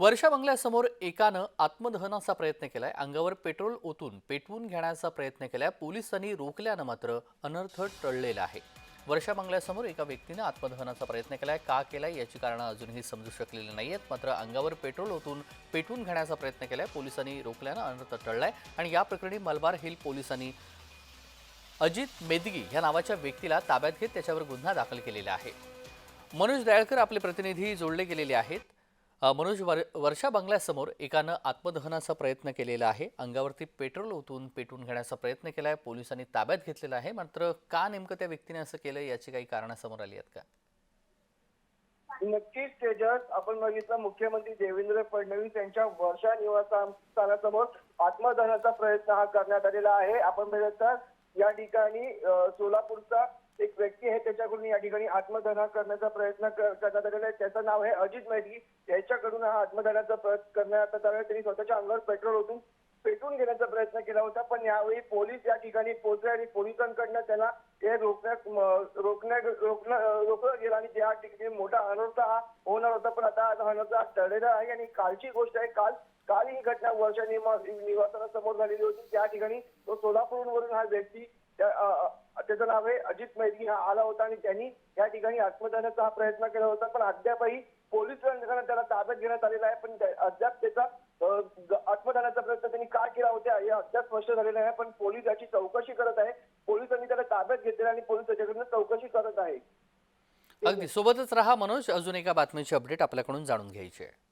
वर्षा बंगल्यासमोर एकानं आत्मदहनाचा प्रयत्न केलाय. अंगावर पेट्रोल ओतून पेटवून घेण्याचा प्रयत्न केलाय. पोलिसांनी रोखल्यानं मात्र अनर्थ टळलेला आहे. वर्षा बंगल्यासमोर एका व्यक्तीनं आत्मदहनाचा प्रयत्न केलाय. का केलाय याची कारणं अजूनही समजू शकलेली नाहीयेत. मात्र अंगावर पेट्रोल ओतून पेटवून घेण्याचा प्रयत्न केलाय. पोलिसांनी रोखल्यानं अनर्थ टळलाय. आणि या प्रकरणी मलबार हिल पोलिसांनी अजित मेदगी या नावाच्या व्यक्तीला ताब्यात घेत त्याच्यावर गुन्हा दाखल केलेला आहे. मनोज दयाळकर आपले प्रतिनिधी जोडले गेलेले आहेत. मनोज वर वर्षा बंगल्यासमोर एकानं आत्मदहनाचा प्रयत्न केलेला आहे. अंगावरती पेट्रोल ओतून पेटून घेण्याचा प्रयत्न केला आहे पोलिसांनी ताब्यात घेतलेला आहे. मात्र का नेमकं त्या व्यक्तीने असं केलं याची काही कारणं समोर आली आहेत का? नक्कीच तेजस. आपण बघितलं मुख्यमंत्री देवेंद्र फडणवीस यांच्या वर्षा निवासस्थानासमोर आत्मदहनाचा प्रयत्न हा करण्यात आलेला आहे. आपण बघितलं या ठिकाणी सोलापूरचा एक व्यक्ती आहे त्याच्याकडून या ठिकाणी आत्मदहन करण्याचा प्रयत्न करण्यात आलेला आहे. त्याचं नाव आहे अजित मैत्री याच्याकडून हा आत्मदहनाचा प्रयत्न करण्यात आला त्यांनी स्वतःच्या अंगावर पेट्रोल ओतून पेटून घेण्याचा प्रयत्न केला होता. पण यावेळी पोलीस या ठिकाणी पोहोचले आणि पोलिसांकडनं त्याला हे रोखण्यात रोखण्या रोखणं रोखलं गेलं आणि त्या ठिकाणी मोठा अनर्थ हा होणार होता. पण आता अनर्थ टळलेला आहे आणि कालची गोष्ट आहे काल काल ही घटना वर्षा निवासाला समोर झालेली होती. त्या ठिकाणी तो सोलापूरवरून हा व्यक्ती त्याचं नाव आहे अजित मैत्री. हा आला होता आणि त्यांनी या ठिकाणी आत्मदहनाचा हा प्रयत्न केला होता. पण अद्यापही पोलीस यंत्रणा त्याला ताब्यात घेण्यात आलेला आहे. पण अद्याप त्याचा आत्मदानाचा प्रयत्न त्यांनी का केला होता हे अद्याप स्पष्ट झालेलं आहे पण पोलीस याची चौकशी करत आहे. पोलिसांनी त्याला ताब्यात घेतलेला आणि पोलीस त्याच्याकडनं चौकशी करत आहे. अगदी. सोबतच राहा मनोज. अजून एका बातमीची अपडेट आपल्याकडून जाणून घ्यायची आहे.